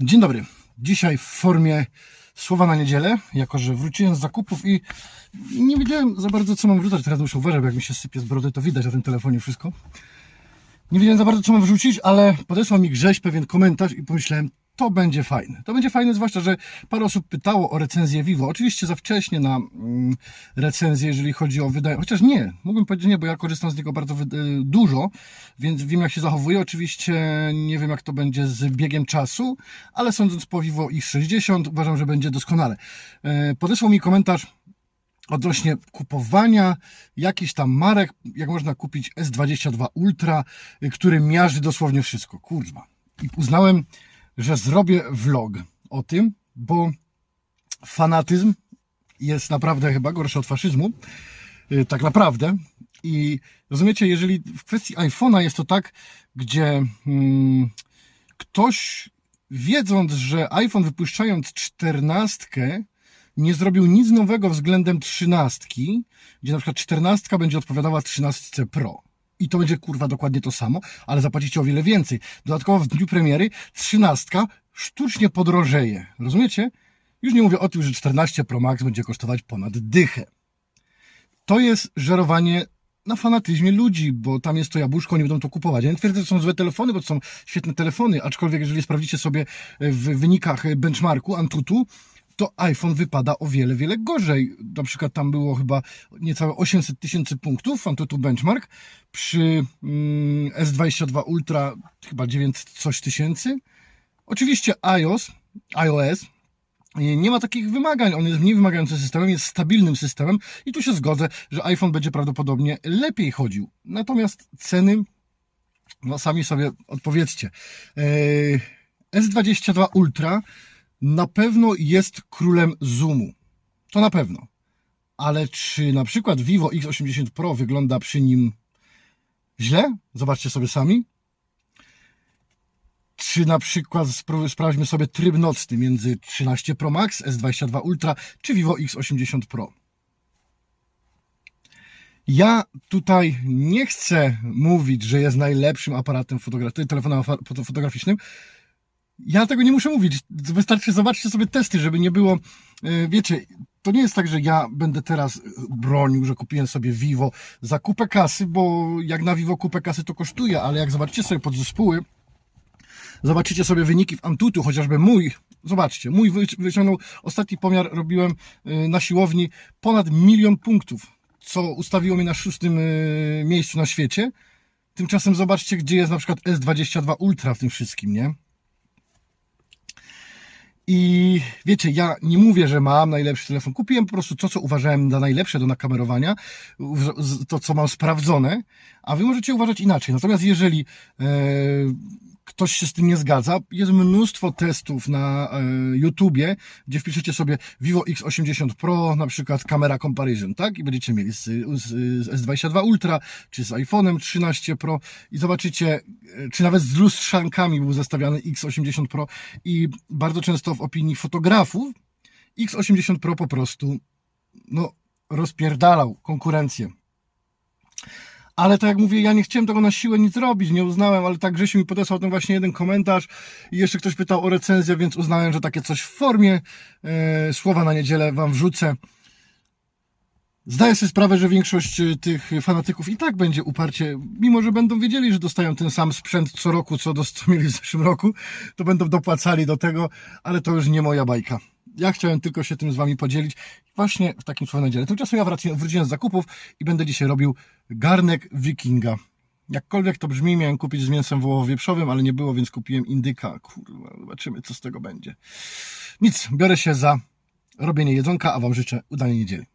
Dzień dobry. Dzisiaj w formie słowa na niedzielę, jako że wróciłem z zakupów i nie wiedziałem za bardzo, co mam wrzucać. Teraz muszę uważać, bo jak mi się sypie z brody, to widać na tym telefonie wszystko. Nie wiedziałem za bardzo, co mam wrzucić, ale podesłał mi Grześ pewien komentarz i pomyślałem, to będzie fajne. To będzie fajne, zwłaszcza, że parę osób pytało o recenzję Vivo. Oczywiście za wcześnie na mm, recenzję, jeżeli chodzi o wydanie. Chociaż nie, mógłbym powiedzieć nie, bo ja korzystam z niego bardzo y, dużo, więc wiem, jak się zachowuje. Oczywiście nie wiem, jak to będzie z biegiem czasu, ale sądząc po Vivo X60, uważam, że będzie doskonale. E, Podesłał mi komentarz odnośnie kupowania jakichś tam marek, jak można kupić S22 Ultra, y, który miażdży dosłownie wszystko. Kurwa. I uznałem, że zrobię vlog o tym, bo fanatyzm jest naprawdę chyba gorszy od faszyzmu. Y, Tak naprawdę. I rozumiecie, jeżeli w kwestii iPhone'a jest to tak, gdzie mm, ktoś wiedząc, że iPhone wypuszczając czternastkę nie zrobił nic nowego względem trzynastki, gdzie na przykład czternastka będzie odpowiadała trzynastce Pro. I to będzie kurwa dokładnie to samo, ale zapłacicie o wiele więcej. Dodatkowo w dniu premiery trzynastka sztucznie podrożeje. Rozumiecie? Już nie mówię o tym, że 14 Pro Max będzie kosztować ponad dychę. To jest żerowanie na fanatyzmie ludzi, bo tam jest to jabłuszko, oni będą to kupować. Ja nie twierdzę, że są złe telefony, bo to są świetne telefony, aczkolwiek jeżeli sprawdzicie sobie w wynikach benchmarku Antutu, to iPhone wypada o wiele, wiele gorzej. Na przykład tam było chyba niecałe 800 tysięcy punktów, Antutu benchmark, przy mm, S22 Ultra chyba 900 coś tysięcy. Oczywiście iOS, iOS nie ma takich wymagań. On jest mniej wymagającym systemem, jest stabilnym systemem i tu się zgodzę, że iPhone będzie prawdopodobnie lepiej chodził. Natomiast ceny, no sami sobie odpowiedzcie. Eee, S22 Ultra na pewno jest królem zoomu. To na pewno. Ale czy na przykład Vivo X80 Pro wygląda przy nim źle? Zobaczcie sobie sami. Czy na przykład sprawdźmy sobie tryb nocny między 13 Pro Max, S22 Ultra czy Vivo X80 Pro. Ja tutaj nie chcę mówić, że jest najlepszym aparatem telefonem fotograficznym. Ja tego nie muszę mówić. Wystarczy zobaczcie sobie testy, żeby nie było. e, Wiecie, to nie jest tak, że ja będę teraz e, bronił, że kupiłem sobie Vivo za kupę kasy, bo jak na Vivo kupę kasy to kosztuje, ale jak zobaczycie sobie podzespoły, Zobaczycie sobie wyniki w Antutu, chociażby mój. Zobaczcie, mój wy- wyciągnął, ostatni pomiar robiłem y, na siłowni, ponad milion punktów, co ustawiło mnie na szóstym y, miejscu na świecie. Tymczasem zobaczcie, gdzie jest na przykład S22 Ultra w tym wszystkim, nie? I wiecie, ja nie mówię, że mam najlepszy telefon. Kupiłem po prostu to, co uważałem za najlepsze do nakamerowania, to, co mam sprawdzone, a wy możecie uważać inaczej. Natomiast jeżeli e, ktoś się z tym nie zgadza, jest mnóstwo testów na e, YouTubie, gdzie wpiszecie sobie Vivo X80 Pro, na przykład kamera comparison, tak? I będziecie mieli z, z, z S22 Ultra, czy z iPhone'em 13 Pro i zobaczycie, e, czy nawet z lustrzankami był zestawiany X80 Pro i bardzo często w opinii fotografów X80 Pro po prostu no, rozpierdalał konkurencję. Ale tak jak mówię, ja nie chciałem tego na siłę nic robić, nie uznałem, ale tak Grzesiu mi podesłał ten właśnie jeden komentarz i jeszcze ktoś pytał o recenzję, więc uznałem, że takie coś w formie e, słowa na niedzielę wam wrzucę. Zdaję sobie sprawę, że większość e, tych fanatyków i tak będzie uparcie, mimo że będą wiedzieli, że dostają ten sam sprzęt co roku, co, dos- co mieli w zeszłym roku, to będą dopłacali do tego, ale to już nie moja bajka. Ja chciałem tylko się tym z wami podzielić właśnie w takim słowie niedzielę. Tymczasem ja wróciłem z zakupów i będę dzisiaj robił garnek wikinga. Jakkolwiek to brzmi, miałem kupić z mięsem wołowo-wieprzowym, ale nie było, więc kupiłem indyka. Kurwa, zobaczymy, co z tego będzie. Nic, biorę się za robienie jedzonka, a wam życzę udanej niedzieli.